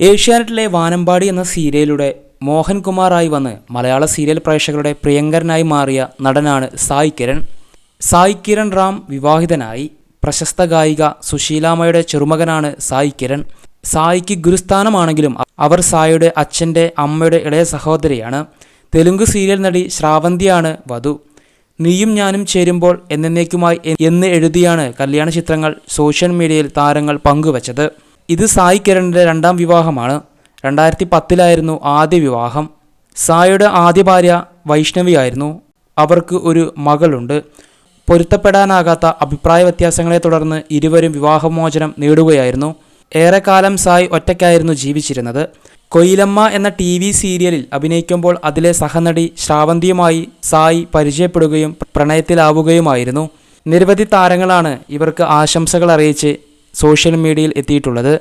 ഏഷ്യാനെറ്റിലെ വാനമ്പാടി എന്ന സീരിയലിലൂടെ മോഹൻകുമാറായി വന്ന് മലയാള സീരിയൽ പ്രേക്ഷകരുടെ പ്രിയങ്കരനായി മാറിയ നടനാണ് സായി കിരൺ. സായി കിരൺ റാം വിവാഹിതനായി. പ്രശസ്ത ഗായിക സുശീലാമ്മയുടെ ചെറുമകനാണ് സായി കിരൺ. സായിക്ക് ഗുരുസ്ഥാനമാണെങ്കിലും അവർ സായിയുടെ അച്ഛന്റെ അമ്മയുടെ ഇളയ സഹോദരിയാണ്. തെലുങ്ക് സീരിയൽ നടി ശ്രാവന്തിയാണ് വധു. നീയും ഞാനും ചേരുമ്പോൾ എന്നേക്കുമായി എന്ന് എഴുതിയാണ് കല്യാണ ചിത്രങ്ങൾ സോഷ്യൽ മീഡിയയിൽ താരങ്ങൾ പങ്കുവച്ചത്. ഇത് സായി കിരണിന്റെ രണ്ടാം വിവാഹമാണ്. രണ്ടായിരത്തി പത്തിലായിരുന്നു ആദ്യ വിവാഹം. സായിയുടെ ആദ്യ ഭാര്യ വൈഷ്ണവിയായിരുന്നു അവർക്ക് ഒരു മകളുണ്ട്. പൊരുത്തപ്പെടാനാകാത്ത അഭിപ്രായ വ്യത്യാസങ്ങളെ തുടർന്ന് ഇരുവരും വിവാഹമോചനം നേടുകയായിരുന്നു. ഏറെക്കാലം സായി ഒറ്റയ്ക്കായിരുന്നു ജീവിച്ചിരുന്നത്. കൊയിലമ്മ എന്ന ടി വി സീരിയലിൽ അഭിനയിക്കുമ്പോൾ അതിലെ സഹനടി ശ്രാവന്തിയുമായി സായി പരിചയപ്പെടുകയും പ്രണയത്തിലാവുകയുമായിരുന്നു. നിരവധി താരങ്ങളാണ് ഇവർക്ക് ആശംസകൾ അറിയിച്ച് സോഷ്യൽ മീഡിയയിൽ എത്തിയിട്ടുള്ളത്.